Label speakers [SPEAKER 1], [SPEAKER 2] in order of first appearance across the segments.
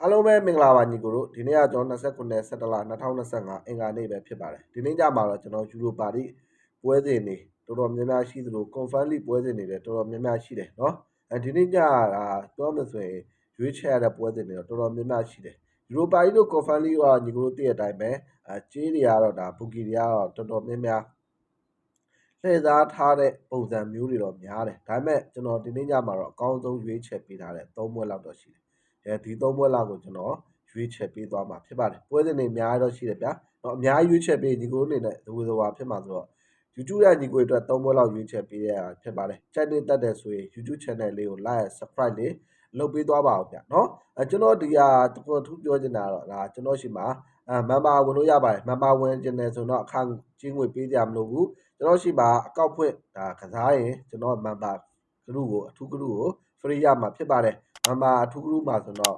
[SPEAKER 1] အားလုံးပဲမင်္ဂလာပါညီကိုတို့ဒီနေ့ကကျွန်တော်29 17လ2025အင်္ဂါနေ့ပဲဖြစ်ပါတယ်ဒီနေ့ညမှာတော့ကျွန်တော်ယူရိုပါလိပွဲစဉ်တွေတော်တော်များများရှိသလို confirm league ပွဲစဉ်တွေလည်းတော်တော်များများရှိတယ်เนาะအဲဒီနေ့ညကပြောမှဆိုရင်ရွေးချယ်ရတဲ့ပွဲစဉ်တွေတော့တော်တော်များများရှိတယ်ယူရိုပါလိတို့ confirm league ကညီကိုတို့သိတဲ့အတိုင်းပဲအဲကြေးတွေကတော့ဒါဘူကီတွေကတော့တော်တော်များများလှည့်စားထားတဲ့ပုံစံမျိုးတွေတော့များတယ်ဒါပေမဲ့ကျွန်တော်ဒီနေ့ညမှာတော့အကောင်းဆုံးရွေးချယ်ပေးထားတဲ့၃ပွဲလောက်တော့ရှိတယ် အဲဒီသုံးပွဲလောက်ကိုကျွန်တော်ရွေးချယ်ပေးသွားမှာဖြစ်ပါတယ်ပွဲစဉ်တွေအများကြီးတော့ရှိတယ်ဗျာတော့အများကြီးရွေးချယ်ပေးညီကိုအနေနဲ့ဒီလိုဆိုတာဖြစ်မှာဆိုတော့ YouTube ရဲ့ညီကိုအတွက်သုံးပွဲလောက်ရွေးချယ်ပေးရတာဖြစ်ပါတယ်ကြိုက်နေတတ်တယ်ဆိုရင် YouTube channel လေးကို like subscribe လေးလုပ်ပေးသွားပါအောင်ဗျာနော်အဲကျွန်တော်ဒီဟာတခုထူးပြောချင်တာတော့ဒါကျွန်တော်ရှိမှာအဲ member ဝင်လို့ရပါတယ် member ဝင်ကျင်တယ်ဆိုတော့အခန်းချင်းငွေပေးကြမလို့ဘူးကျွန်တော်ရှိမှာအကောက်ဖွင့်ဒါကစားရင်ကျွန်တော် member ဂရုကိုအထူးဂရုကို free ရမှာဖြစ်ပါတယ် မမအထူးဂရုမှာဆိုတော့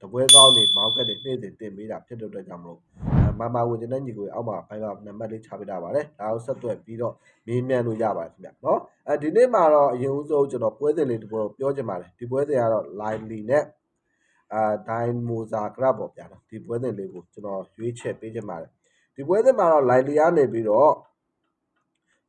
[SPEAKER 1] တပွဲကောင်းနေမောင်းကက်တွေနေ့စဉ်တင်ပေးတာဖြစ်တဲ့အတွက်ကြောင့်မလို့မမဝင်တဲ့ညီကိုအောက်မှာဘိုင်ကနံပါတ်လေးချပေးတာပါတယ်ဒါကိုဆက်သွယ်ပြီးတော့မေးမြန်းလို့ရပါတယ်ခင်ဗျနော်အဲဒီနေ့မှာတော့အရင်ဦးဆုံးကျွန်တော်ပွဲစဉ်လေးတစ်ပွဲပြောချင်ပါတယ်ဒီပွဲစဉ်ကတော့ lively နဲ့အာဒိုင်မိုဇာကရပ်ပေါ့ဗျာနော်ဒီပွဲစဉ်လေးကိုကျွန်တော်ရွေးချယ်ပေးချင်ပါတယ်ဒီပွဲစဉ်မှာတော့ lively ကနေပြီးတော့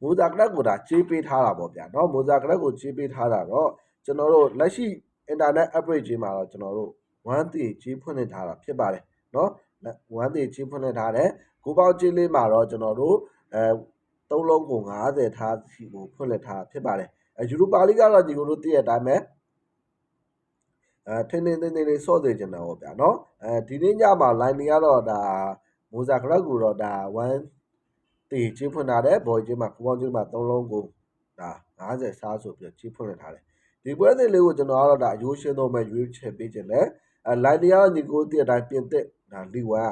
[SPEAKER 1] မိုဇာကရက်ကိုဒါချေးပေးထားတာပေါ့ဗျာနော်မိုဇာကရက်ကိုချေးပေးထားတာတော့ကျွန်တော်တို့လက်ရှိ internet average ကြီးမှာတော့ကျွန်တော်တို့1တေကြီးဖွင့်နေထားတာဖြစ်ပါတယ်เนาะ1တေကြီးဖွင့်နေထားတယ်ကိုပေါက်ကြီးလေးမှာတော့ကျွန်တော်တို့အဲသုံးလုံးကို90ထားစီကိုဖွင့်လက်ထားဖြစ်ပါတယ်အဲယူရိုပါလိကတော့ဒီလိုတို့သိရတဲ့အတိုင်းပဲအဲထင်းထင်းထင်းထင်းလေးစော့စေချင်တာပေါ့ဗျာเนาะအဲဒီနေ့ညမှာ line တွေကတော့ဒါမိုဇာကရက်ကိုတော့ဒါ1တေကြီးဖွင့်ထားတယ်ဘော်ကြီးမှာကိုပေါက်ကြီးမှာသုံးလုံးကိုဒါ90စားဆိုပြီးကြီးဖွင့်လက်ထားတယ် ဒီပွဲစဉ်လေးကိုကျွန်တော်ကတော့ဒါအယိုးရှင်းတော့မှရွေးချယ်ပေးခြင်းလဲအဲလိုင်လျာညီကိုတည့်အတိုင်းပြင်သစ်ဒါလီဝါ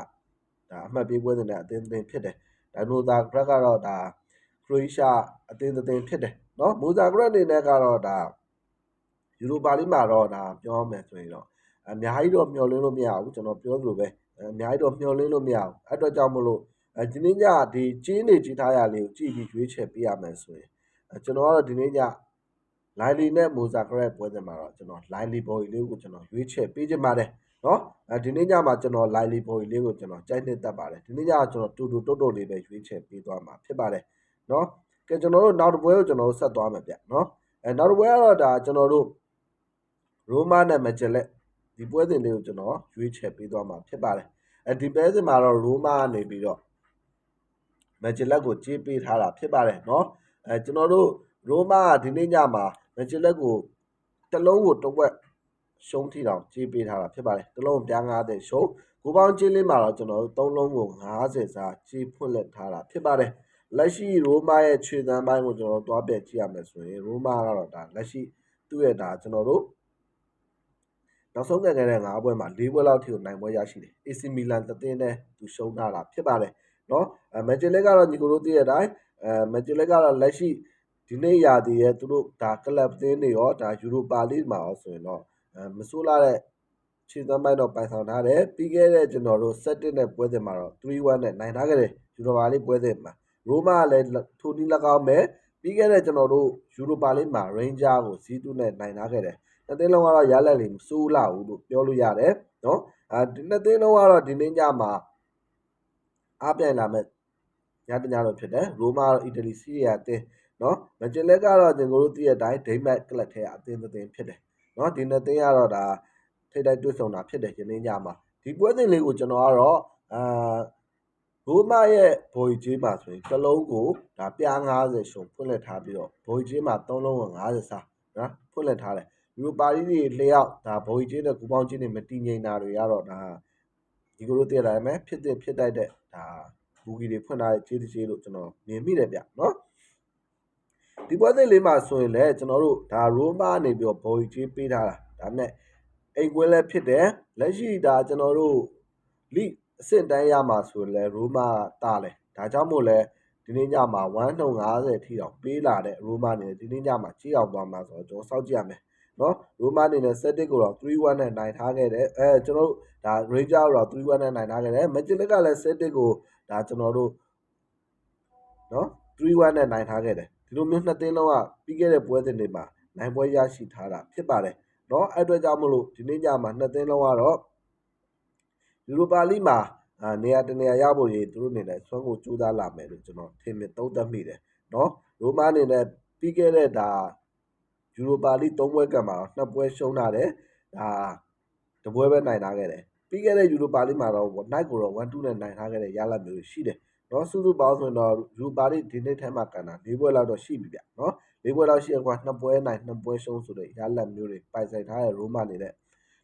[SPEAKER 1] ကဒါအမှတ်ပေးပွဲစဉ်နဲ့အသင်းသင်းဖြစ်တယ်ဒါနိုသာဂရက်ကတော့ဒါခရိုအေးရှားအသင်းသင်းဖြစ်တယ်နော်မိုဇာဂရက်အနေနဲ့ကတော့ဒါယူရိုပါလိမှာတော့ဒါပြောမယ်ဆိုရင်တော့အများကြီးတော့မျှော်လင့်လို့မရဘူးကျွန်တော်ပြောသလိုပဲအများကြီးတော့မျှော်လင့်လို့မရဘူးအဲ့တော့ကြောင့်မလို့အဒီနေ့ညဒီကျင်းနေကြီးထားရလေးကိုကြည့်ပြီးရွေးချယ်ပေးရမယ်ဆိုရင်ကျွန်တော်ကတော့ဒီနေ့ည လိုင်လီနဲ့မိုဇာဂရက်ပွဲစဉ်မှာတော့ကျွန်တော်လိုင်လီဘော်ကြီးလေးကိုကျွန်တော်ရွေးချယ်ပေးချင်ပါတယ်နော်အဲဒီနေ့ညမှာကျွန်တော်လိုင်လီဘော်ကြီးလေးကိုကျွန်တော်ကြိုက်နှစ်သက်ပါတယ်ဒီနေ့ညကကျွန်တော်တူတူတုတ်တုတ်လေးပဲရွေးချယ်ပေးသွားမှာဖြစ်ပါတယ်နော်ကဲကျွန်တော်တို့နောက်တစ်ပွဲကိုကျွန်တော်တို့ဆက်သွားမယ်ဗျနော်အဲနောက်တစ်ပွဲကတော့ဒါကျွန်တော်တို့ရိုမာနဲ့မဂျက်လက်ဒီပွဲစဉ်လေးကိုကျွန်တော်ရွေးချယ်ပေးသွားမှာဖြစ်ပါတယ်အဲဒီပွဲစဉ်မှာတော့ရိုမာကနေပြီးတော့မဂျက်လက်ကိုကြေးပေးထားတာဖြစ်ပါတယ်နော်အဲကျွန်တော်တို့ရိုမာကဒီနေ့ညမှာ မန်ချက်လက်ကိုတလုံးကိုတဝက်ရှုံးထိတောင်ကြေးပေးထားတာဖြစ်ပါတယ်တလုံးပြား90ရှုံးကိုပေါင်းကြေးလေးမှာတော့ကျွန်တော်တို့၃လုံးကို90စာကြေးဖွင့်လက်ထားတာဖြစ်ပါတယ်လက်ရှိရိုမာရဲ့ခြေသံပိုင်းကိုကျွန်တော်တို့တွားပြကြည့်ရမယ်ဆိုရင်ရိုမာကတော့ဒါလက်ရှိသူ့ရဲ့ဒါကျွန်တော်တို့နောက်ဆုံးကံကဲတဲ့၅ပွဲမှာ၄ပွဲလောက်ထိကိုနိုင်ပွဲရရှိတယ် AC Milan တသင်းနဲ့သူရှုံးထားတာဖြစ်ပါတယ်နော်မန်ချက်လက်ကတော့ညီကိုတို့သိတဲ့အတိုင်းအဲမန်ချက်လက်ကတော့လက်ရှိ ဒီနေ့ရာသီရဲ့သူတို့ဒါကလပ်သင်းတွေရောဒါယူရိုပါလိမှာရောဆိုရင်တော့အဲမဆိုးလာတဲ့ခြေသမ်းပိုင်းတော့ပိုင်ဆောင်ထားတယ်ပြီးခဲ့တဲ့ကျွန်တော်တို့7နဲ့ပွဲစဉ်မှာတော့3-1နဲ့နိုင်ထားခဲ့တယ်ယူရိုပါလိပွဲစဉ်မှာရိုမာကလည်းထိုနီ၎င်းမဲ့ပြီးခဲ့တဲ့ကျွန်တော်တို့ယူရိုပါလိမှာ Ranger ကို0-2နဲ့နိုင်ထားခဲ့တယ်နှစ်သိန်းလုံးကတော့ရလက်လေးမစိုးလာဘူးလို့ပြောလို့ရတယ်နော်အဲဒီနှစ်သိန်းလုံးကတော့ဒီနေ့ညမှာအားပြိုင်လာမဲ့ညတညတော့ဖြစ်တယ်ရိုမာကတော့အီတလီစီးရီးယားအသင်း နော်မန်ချက်လက်ကတော့ကျွန်တော်တို့သိတဲ့အတိုင်းဒိမတ်ကလပ်ထဲအသင်းသင်းဖြစ်တယ်နော်ဒီနှစ်သင်းကတော့ဒါထိတိုက်တွေ့ဆုံတာဖြစ်တယ်ယနေ့ညမှာဒီပွဲစဉ်လေးကိုကျွန်တော်ကတော့အာရိုမာရဲ့ဘိုးကြီးမှာဆိုရင်တစ်လုံးကိုဒါပြား90ရှုံဖွင့်လက်ထားပြီးတော့ဘိုးကြီးမှာ3လုံးက90စာနော်ဖွင့်လက်ထားတယ်ယူရိုပါလိတွေလျှောက်ဒါဘိုးကြီးနဲ့ကူပေါင်းချင်းတွေမတည်ငြိမ်တာတွေကတော့ဒါဒီကိုလိုတည်လာမယ်ဖြစ်တဲ့ဖြစ်တိုက်တဲ့ဒါဘူဂီတွေဖွင့်ထားတဲ့ခြေတခြေလို့ကျွန်တော်မြင်မိတယ်ဗျနော် ဒီပွဲစဉ်လေးမှာဆိုရင်လည်းကျွန်တော်တို့ဒါရိုမာနေပြီးတော့ဘော်ကြီးပေးထားတာဒါမဲ့အိမ်ကွဲလည်းဖြစ်တယ်လက်ရှိဒါကျွန်တော်တို့လိအဆင့်တန်းရမှာဆိုရင်လည်းရိုမာတာလဲဒါကြောင့်မို့လဲဒီနေ့ညမှာ150ထိတောင်ပေးလာတဲ့ရိုမာနေဒီနေ့ညမှာကြီးအောင်သွားမှာဆိုတော့ကျွန်တော်စောင့်ကြည့်ရမယ်နော်ရိုမာအနေနဲ့ setting ကိုတော့3-1နဲ့နိုင်ထားခဲ့တယ်အဲကျွန်တော်တို့ဒါ Ranger ကိုတော့3-1နဲ့နိုင်ထားခဲ့တယ် Magic ကလည်း setting ကိုဒါကျွန်တော်တို့နော်3-1နဲ့နိုင်ထားခဲ့တယ် ဒီလိုမျိုးနှစ်သင်းလုံးကပြီးခဲ့တဲ့ပွဲစဉ်တွေမှာနိုင်ပွဲရရှိထားတာဖြစ်ပါတယ်เนาะအဲ့အတွက်ကြောင့်မလို့ဒီနေ့ညမှာနှစ်သင်းလုံးကတော့ ယူရိုပါလိမှာအာနေရာတနေရာရဖို့ရေသူတို့အနေနဲ့ဆွမ်းကိုကြိုးစားလာမယ်လို့ကျွန်တော်ထင်မြင်သုံးသပ်မိတယ်နော်ရိုမာအနေနဲ့ပြီးခဲ့တဲ့ဒါယူရိုပါလိ၃ပွဲကံမှာတော့နှစ်ပွဲရှုံးလာတယ်ဒါတပွဲပဲနိုင်ထားခဲ့တယ်ပြီးခဲ့တဲ့ယူရိုပါလိမှာတော့ night ကိုတော့1-2နဲ့နိုင်ထားခဲ့တဲ့ရလဒ်မျိုးရှိတယ် နော်စုစုပေါင်းဆိုရင်တော့ယူရိုပါလိဒီနေ့ထဲမှာကန်တာ၄ပွဲလောက်တော့ရှိပြီဗျနော်၄ပွဲလောက်ရှိရကွာနှစ်ပွဲနိုင်နှစ်ပွဲရှုံးဆိုတဲ့ရလဒ်မျိုးတွေပိုင်ဆိုင်ထားတဲ့ရိုမာနေတဲ့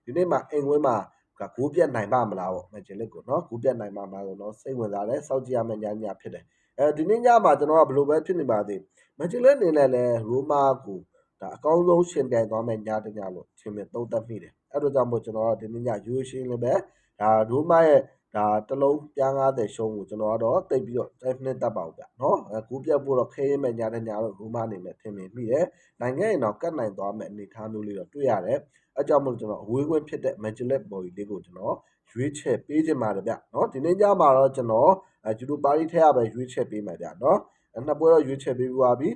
[SPEAKER 1] ဒီနေ့မှာအိမ်ဝင်းမှာကဂိုးပြတ်နိုင်ပါမလားပေါ့မန်ချက်လစ်ကိုနော်ဂိုးပြတ်နိုင်ပါမလားဆိုတော့စိတ်ဝင်စားတယ်စောင့်ကြည့်ရမယ့်ညညဖြစ်တယ်အဲဒီနေ့ညမှာကျွန်တော်ကဘယ်လိုပဲဖြစ်နေပါသေးမန်ချက်လစ်အနေနဲ့လည်းရိုမာကိုဒါအကောင်းဆုံးရှင်ပြိုင်သွားမယ့်ညတညလို့ထင်မြင်သုံးသပ်မိတယ်အဲ့တော့ကြောင့်မို့ကျွန်တော်ကဒီနေ့ညရိုးရှင်းလည်းပဲဒါရိုမာရဲ့ ဒါတလုံးပြား90ရှုံးကိုကျွန်တော်ကတော့တိတ်ပြီးတော့ definite တတ်ပါဦးဗျနော်အဲကူးပြတ်ဖို့တော့ခဲရင်မဲ့ညတဲ့ညတော့ရိုမာအနေနဲ့ထင်မြင်မိတယ်နိုင်ငံရင်တော့ကတ်နိုင်သွားမယ့်အနေအထားမျိုးလေးတော့တွေ့ရတယ်အဲကြောင့်မို့ကျွန်တော်အဝေးကွင်းဖြစ်တဲ့ Magic Body လေးကိုကျွန်တော်ရွေးချယ်ပေးခြင်းပါတယ်ဗျနော်ဒီနေ့ညမှာတော့ကျွန်တော်အဲဂျူဒိုပါရီထဲရပဲရွေးချယ်ပေးမယ်ဗျနော်နှစ်ပွဲတော့ရွေးချယ်ပေးပြီးပါပြီ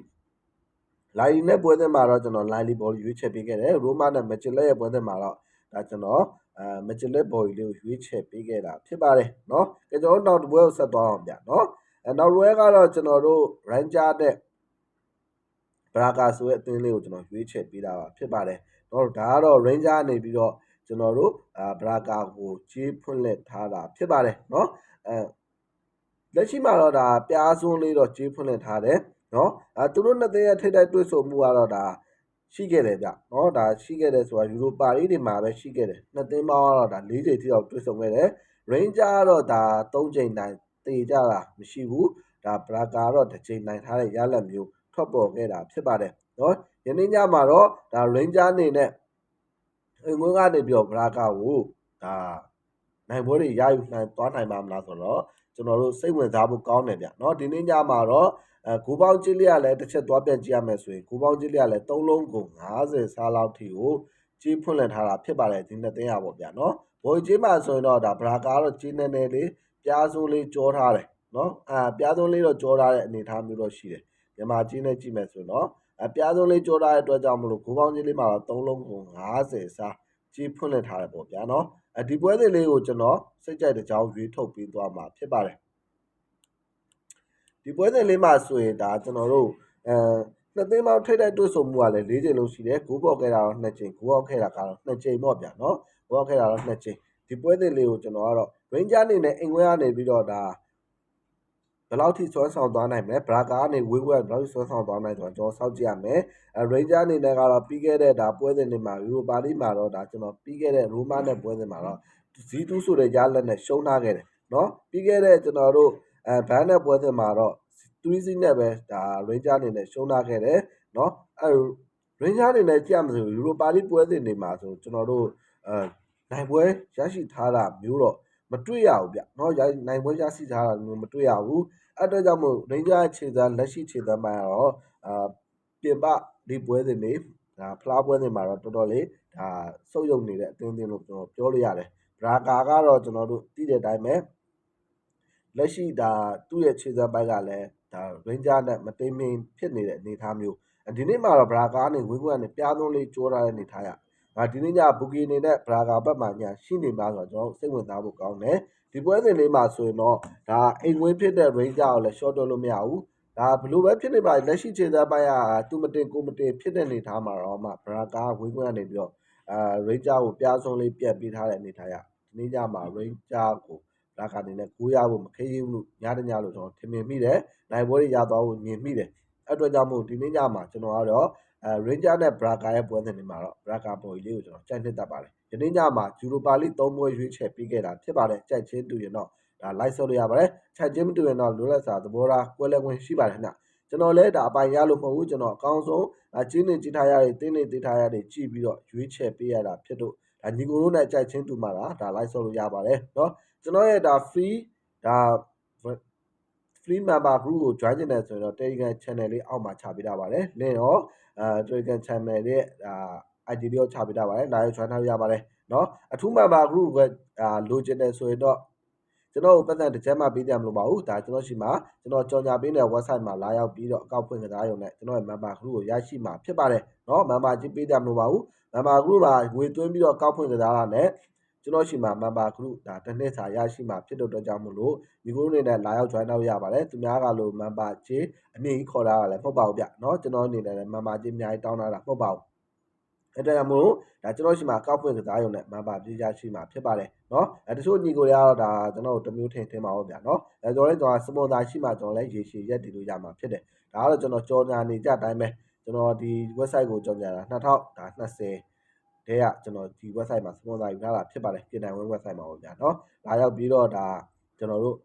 [SPEAKER 1] လိုင်နဲ့ပွဲစဉ်မှာတော့ကျွန်တော်လိုင်လီဘော်ရွေးချယ်ပေးခဲ့တယ်ရိုမာနဲ့မက်ချလက်ရဲ့ပွဲစဉ်မှာတော့ဒါကျွန်တော် အဲမက်ချလက်ဘော်လေးကိုရွေးချယ်ပေးခဲ့တာဖြစ်ပါတယ်နော်ကျွန်တော်နောက်တစ်ပွဲကိုဆက်သွားအောင်ဗျနော်အဲနောက်ပွဲကတော့ကျွန်တော်တို့ Ranger နဲ့ဘရာကာဆိုရဲ့အသင်းလေးကိုကျွန်တော်ရွေးချယ်ပေးတာပါဖြစ်ပါတယ်နော်ဒါကတော့ Ranger နေပြီးတော့ကျွန်တော်တို့အာဘရာကာကိုချေးဖွင့်လက်ထားတာဖြစ်ပါတယ်နော်အဲလက်ရှိမှာတော့ဒါပြားစွန်းလေးတော့ချေးဖွင့်လက်ထားတယ်နော်အဲသူတို့နှစ်သင်းရဲ့ထိပ်တိုက်တွေ့ဆုံမှုကတော့ဒါ ရှိခဲ့တယ်ဗျနော်ဒါရှိခဲ့တယ်ဆိုတာယူရိုပါလေးတွေမှာပဲရှိခဲ့တယ်နှစ်သင်းပေါင်းကတော့ဒါ၄ချိန်ထိတော့တွေ့ဆုံခဲ့တယ် Ranger ကတော့ဒါ၃ချိန်နိုင်တေကြတာမရှိဘူးဒါဘရာကာတော့တစ်ချိန်နိုင်ထားတဲ့ရလဒ်မျိုးထွက်ပေါ်ခဲ့တာဖြစ်ပါတယ်နော်ယနေ့ညမှာတော့ဒါ Ranger အနေနဲ့အိမ်ငွေကနေပြီးတော့ဘရာကာကိုဒါနိုင်ပွဲတွေရယူနိုင်သွားနိုင်ပါမလားဆိုတော့ကျွန်တော်တို့စိတ်ဝင်စားဖို့ကောင်းတယ်ဗျเนาะဒီနေ့ညမှာတော့ အဲကိုပေါင်းကြည့်လေးကလည်းတစ်ချက်သွားပြန်ကြည့်ရမယ်ဆိုရင်ကိုပေါင်းကြည့်လေးကလည်း၃လုံးကို90စားလောက်ထိကိုကြေးဖွင့်လှစ်ထားတာဖြစ်ပါတယ်ဒီနှစ်သိန်းရပေါ့ဗျာနော်ဘိုးကြေးမှာဆိုရင်တော့ဒါဘရာကာကတော့ကြေးနေနေလေးပြားစိုးလေးကြောထားတယ်နော်အဲပြားစိုးလေးတော့ကြောထားတဲ့အနေထားမျိုးတော့ရှိတယ်မြန်မာကြေးနဲ့ကြည့်မယ်ဆိုရင်တော့အပြားဆုံးလေးကြောထားတဲ့အတွက်ကြောင့်မလို့ကိုပေါင်းကြီးလေးမှာတော့၃လုံးကို90စားကြေးဖွင့်လှစ်ထားတယ်ပေါ့ဗျာနော်အဒီပွဲစဉ်လေးကိုကျွန်တော်စိတ်ကြိုက်တဲ့ကြောင်းရွေးထုတ်ပြီးသွားမှာဖြစ်ပါတယ် ဒီပွဲစဉ်လေးမှာဆိုရင်ဒါကျွန်တော်တို့အဲနှစ်သိန်းပေါင်းထိတ်တိုက်တွေ့ဆုံမှုကလည်း၄ချိန်လုံးရှိတယ်ဂိုးပေါက်ခဲ့တာတော့2ချိန်ဂိုးပေါက်ခဲ့တာကတော့2ချိန်ပေါ့ဗျာနော်ဂိုးပေါက်ခဲ့တာတော့2ချိန်ဒီပွဲစဉ်လေးကိုကျွန်တော်ကတော့ Ranger အနေနဲ့အင်္ဂွဲကနေပြီးတော့ဒါဘယ်လောက်ထိဆွမ်းဆောင်သွားနိုင်မလဲဘရာကာကနေဝေးဝဲဘယ်လောက်ထိဆွမ်းဆောင်သွားနိုင်ဆိုတော့ကျွန်တော်စောင့်ကြည့်ရမယ်အဲ Ranger အနေနဲ့ကတော့ပြီးခဲ့တဲ့ဒါပွဲစဉ်တွေမှာ Europa League မှာတော့ဒါကျွန်တော်ပြီးခဲ့တဲ့ Roma နဲ့ပွဲစဉ်မှာတော့ Z2 ဆိုတဲ့ရလက်နဲ့ရှုံးထားခဲ့တယ်နော်ပြီးခဲ့တဲ့ကျွန်တော်တို့ အဲဘန်နဲ့ပွဲစဉ်မှာတော့3စီးနဲ့ပဲဒါ Ranger အနေနဲ့ရှုံးထားခဲ့တယ်เนาะအဲ Ranger အနေနဲ့ကြည့်ရမှာဆို Europa League ပွဲစဉ်တွေမှာဆိုကျွန်တော်တို့အဲနိုင်ပွဲရရှိထားတာမျိုးတော့မတွေ့ရဘူးဗျเนาะနိုင်ပွဲရရှိထားတာမျိုးမတွေ့ရဘူးအဲ့အတွက်ကြောင့်မို့ Ranger ခြေသားလက်ရှိခြေသားမှာတော့အာပြင်ပဒီပွဲစဉ်တွေဒါဖလားပွဲစဉ်မှာတော့တော်တော်လေးဒါစုပ်ယုံနေတဲ့အသင်းအသင်းလို့ကျွန်တော်ပြောလို့ရတယ်ဘရာကာကတော့ကျွန်တော်တို့သိတဲ့အတိုင်းပဲ လက်ရှိဒါသူ့ရဲ့ခြေစပ်ပိုက်ကလည်းဒါ Ranger နဲ့မတိမ်မင်းဖြစ်နေတဲ့အနေအထားမျိုးဒီနေ့မှာတော့ဘရာကာနဲ့ဝင်းကွန်းနဲ့ပြားသွန်းလေးကြိုးထားတဲ့အနေထားရငါဒီနေ့ညဘူကီအနေနဲ့ဘရာကာဘက်မှာညာရှိနေမှာဆိုတော့ကျွန်တော်စိတ်ဝင်စားဖို့ကောင်းတယ်ဒီပွဲစဉ်လေးမှာဆိုရင်တော့ဒါအိမ်ဝင်းဖြစ်တဲ့ Ranger ကိုလည်း short တော့လို့မရဘူးဒါဘလို့ပဲဖြစ်နေပါလက်ရှိခြေသားပိုင်းကသူမတင်ကိုမတင်ဖြစ်တဲ့အနေထားမှာတော့မှဘရာကာဝင်းကွန်းကနေပြီးတော့အာ Ranger ကိုပြားဆုံးလေးပြတ်ပေးထားတဲ့အနေထားရဒီနေ့ညမှာ Ranger ကို ဒါကနေနဲ့ကိုးရဖို့မခေးဘူးလို့ညတညလို့ကျွန်တော်ထင်မြင်မိတယ်နိုင်ပွဲတွေရသွားဖို့မြင်မိတယ်အဲ့အတွက်ကြောင့်မို့ဒီနေ့ညမှာကျွန်တော်ကတော့အဲ Ranger နဲ့ Braga ရဲ့ပွဲစဉ်တွေမှာတော့ Braga ပေါ်ကြီးလေးကိုကျွန်တော်ကြိုက်နှစ်တတ်ပါတယ်ဒီနေ့ညမှာ Europa League 3ပွဲရွေးချယ်ပေးခဲ့တာဖြစ်ပါတယ်ကြိုက်ချင်းတူရင်တော့ဒါ like ဆော့လို့ရပါတယ်ချက်ချင်းမတူရင်တော့လိုလက်စာသဘောထားကွဲလဲခွင့်ရှိပါတယ်ခင်ဗျကျွန်တော်လည်းဒါအပိုင်ရလို့မဟုတ်ဘူးကျွန်တော်အကောင်းဆုံးအချင်းနေကြည့်ထားရတဲ့တင်းနေတည်ထားရတဲ့ကြည့်ပြီးတော့ရွေးချယ်ပေးရတာဖြစ်တော့ဒါညီကိုတို့နဲ့ကြိုက်ချင်းတူမှာဒါဒါ like ဆော့လို့ရပါတယ်เนาะ ကျွန်တော်ရဲ့ဒါ free ဒါ free member group ကို join ချင်တယ်ဆိုရင်တော့ Telegram channel လေးအောက်မှာချပေးထားပါတယ်။ link ရောအဲ Telegram channel ရဲ့ဒါ ID လေးရောချပေးထားပါတယ်။ live join ထားရပါတယ်เนาะအထူး member group ကအာလိုချင်တယ်ဆိုရင်တော့ကျွန်တော်ပတ်သက်တစ်ချက်မှပေးကြမလို့ပါဘူးဒါကျွန်တော်ရှိမှာကျွန်တော်ကြော်ညာပေးတဲ့ website မှာလာရောက်ပြီးတော့အကောက်ဖွင့်ကစားရုံနဲ့ကျွန်တော်ရဲ့ member group ကိုရရှိမှာဖြစ်ပါတယ်เนาะ member ကြီးပေးကြမလို့ပါဘူး member group မှာငွေသွင်းပြီးတော့ကောက်ဖွင့်ကစားတာနဲ့ ကျွန်တော်ရှိမှာ member group ဒါတစ်နှစ်စာရရှိမှာဖြစ်တဲ့အတွက်ကြောင့်မို့လို့ဒီကိုအနေနဲ့လာရောက် join လုပ်ရပါတယ်သူများကလို့ member ချင်းအမြင့်ကြီးခေါ်တာကလည်းမဟုတ်ပါဘူးဗျเนาะကျွန်တော်အနေနဲ့လည်း member ချင်းအများကြီးတောင်းတာတာမဟုတ်ပါဘူးအဲ့ဒါကြောင့်မို့လို့ဒါကျွန်တော်ရှိမှာကောက်ဖွင့်ကစားရုံနဲ့ member ပြည့်ရရှိမှာဖြစ်ပါတယ်เนาะအဲတချို့ညီကိုတွေကတော့ဒါကျွန်တော်တို့တစ်မျိုးထင်ထင်ပါဦးဗျာเนาะအဲကျွန်တော်လည်းကျွန်တော်စပွန်ဆာရှိမှကျွန်တော်လည်းရေရှည်ရက်တည်လို့ရမှာဖြစ်တယ်ဒါကတော့ကျွန်တော်ကြော်ညာနေကြအတိုင်းပဲကျွန်တော်ဒီ website ကိုကြော်ညာတာ2000ဒါ20 တဲကကျွန်တော်ဒီ website မှာ sponsor ယူထားတာဖြစ်ပါတယ်ပြင်တိုင်ဝင်း website မှာပေါ့ဗျာเนาะလာရောက်ပြီးတော့ဒါကျွန်တော်တို့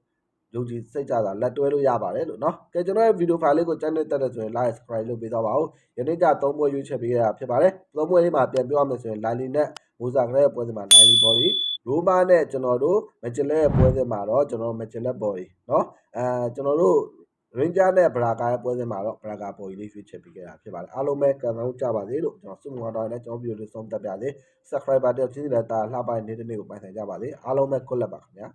[SPEAKER 1] လူကြီးစိတ်ကြတာလက်တွဲလို့ရပါတယ်လို့เนาะကဲကျွန်တော်ရဲ့ video file လေးကိုကြိုက်နေတဲ့တဲ့ဆိုရင် like subscribe လုပ်ပေးသွားပါဦးယနေ့ကျသုံးပွဲရွေးချယ်ပေးရတာဖြစ်ပါတယ်သုံးပွဲလေးမှာပြန်ပြောရမယ်ဆိုရင် line နဲ့မိုးစာကလေးရဲ့ပွဲစဉ်မှာ line လီ body ရိုးမားနဲ့ကျွန်တော်တို့မဂျလက်ရဲ့ပွဲစဉ်မှာတော့ကျွန်တော်မဂျလက် body เนาะအဲကျွန်တော်တို့ Ranger နဲ့ Braga ရဲ့ပွဲစဉ်မှာတော့ Braga ပေါ်ကြီးလေးရွေးချယ်ပေးခဲ့တာဖြစ်ပါတယ်အားလုံးပဲကံကောင်းကြပါစေလို့ကျွန်တော်ဆုမွန်တော်နဲ့ကျွန်တော်ဗီဒီယိုလေးဆုံးသက်ပါစေ subscriber တယောက်ချင်းစီလည်းတာလှပနေတဲ့နေ့ကိုပိုင်ဆိုင်ကြပါစေအားလုံးပဲ good luck ပါခင်ဗျာ